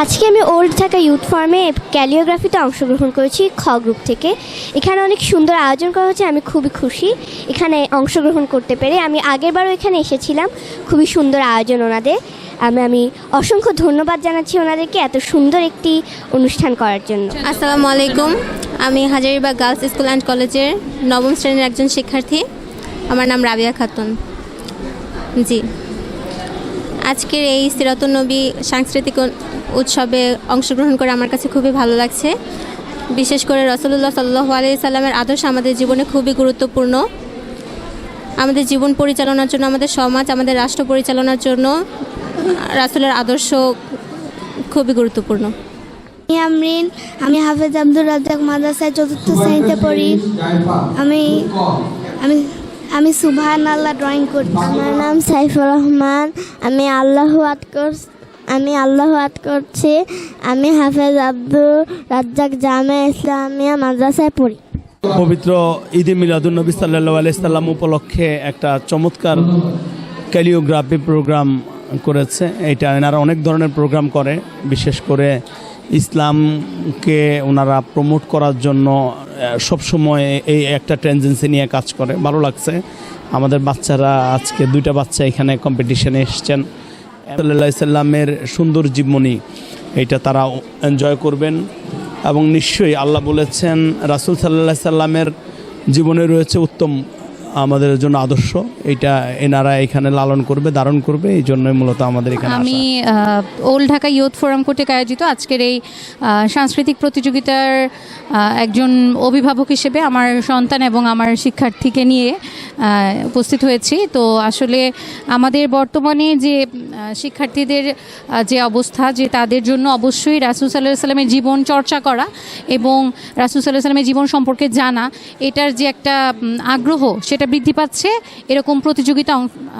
আজকে আমি old Dhaka youth ফর্মে ক্যালিওগ্রাফিতে অংশগ্রহণ করেছি খ গ্রুপ থেকে। এখানে অনেক সুন্দর আয়োজন করা হয়েছে, আমি খুবই খুশি। এখানে অংশগ্রহণ করতে পেরে আমি আগেরবারও এখানে এসেছিলাম, খুবই সুন্দর আয়োজন ওনাদের। আমি আমি অসংখ্য ধন্যবাদ জানাচ্ছি ওনাদেরকে এত সুন্দর একটি অনুষ্ঠান করার জন্য। আসসালামু আলাইকুম। আমি হাজারিবাগ গার্লস স্কুল অ্যান্ড কলেজের নবম শ্রেণির একজন শিক্ষার্থী। আমার নাম রাবিয়া খাতুন। জি। আজকের এই সিরাতুন নবী সাংস্কৃতিক উৎসবে অংশগ্রহণ করে আমার কাছে খুবই ভালো লাগছে। বিশেষ করে রসুল্লাহ সাল্লাহ আলি সাল্লামের আদর্শ আমাদের জীবনে খুবই গুরুত্বপূর্ণ। আমাদের জীবন পরিচালনার জন্য, আমাদের সমাজ, আমাদের রাষ্ট্র পরিচালনার জন্য রাসুলের আদর্শ খুবই গুরুত্বপূর্ণ। আমি আমরিন আমি হাফেজ আব্দুর রাজ্জাক মাদ্রাসায় চতুর্থ শ্রেণীতে পড়ি। আমি আমি আমি সুবহান আল্লাহ ড্রয়িং করছি। আমার নাম সাইফুর রহমান। আমি আল্লাহ আত কর আমি আল্লাহ আত করছি আমি হাফেজ আব্দুর রাজ্জাক জামে ইসলামিয়া মাদ্রাসায় পড়ি। পবিত্র ঈদে মিলাদুলনবী সাল্লাহ আলাইসাল্লাম উপলক্ষে একটা চমৎকার ক্যালিওগ্রাফি প্রোগ্রাম করেছে। এটা এনারা অনেক ধরনের প্রোগ্রাম করে, বিশেষ করে ইসলামকে ওনারা প্রমোট করার জন্য সবসময় এই একটা টেন্ডেন্সি নিয়ে কাজ করে। ভালো লাগছে। আমাদের বাচ্চারা আজকে দুইটা বাচ্চা এখানে কম্পিটিশনে এসছেন। সাল্লাহ সাল্লামের সুন্দর জীবনী, এটা তারা এনজয় করবেন। এবং নিশ্চয়ই আল্লাহ বলেছেন, রাসুল সাল্লাহ সাল্লামের জীবনে রয়েছে উত্তম আমাদের জন্য আদর্শ এটা এনারা এখানে লালন করবে ধারণ করবে এই জন্যই মূলত আমাদের এখানে আমি। ওল্ড ঢাকা ইউথ ফোরাম কর্তৃক আয়োজিত আজকের এই সাংস্কৃতিক প্রতিযোগিতার একজন অভিভাবক হিসেবে আমার সন্তান এবং আমার শিক্ষার্থীকে নিয়ে উপস্থিত হয়েছি তো আসলে আমাদের বর্তমানে যে শিক্ষার্থীদের যে অবস্থা যে তাদের জন্য অবশ্যই রাসুল সাল্লাহ সাল্লামের জীবন চর্চা করা এবং রাসুল সাল্লাহ সাল্লামের জীবন সম্পর্কে জানা এটার যে একটা আগ্রহ সেটা বৃদ্ধি পাচ্ছে, এরকম প্রতিযোগিতা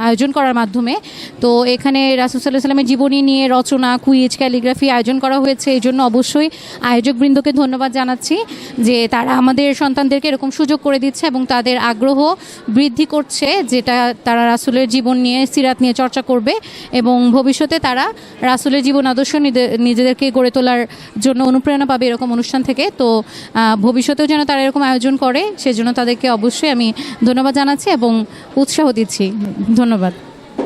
আয়োজন করার মাধ্যমে। তো এখানে রাসুল সাল্লাহ সাল্লামের জীবনী নিয়ে রচনা, কুইজ, ক্যালিগ্রাফি আয়োজন করা হয়েছে। এই জন্য অবশ্যই আয়োজকবৃন্দকে ধন্যবাদ জানাচ্ছি যে তারা আমাদের সন্তানদেরকে এরকম সুযোগ করে দিচ্ছে এবং তাদের আগ্রহ বৃদ্ধি করছে, যেটা তারা রাসুলের জীবন নিয়ে, সিরাত নিয়ে চর্চা করবে এবং ভবিষ্যতে তারা রাসুলের জীবন আদর্শ নিজেদেরকে গড়ে তোলার জন্য অনুপ্রেরণা পাবে এরকম অনুষ্ঠান থেকে। তো ভবিষ্যতেও যেন তারা এরকম আয়োজন করে, সেজন্য তাদেরকে অবশ্যই আমি ধন্যবাদ জানাচ্ছি এবং উৎসাহ দিচ্ছি। ধন্যবাদ।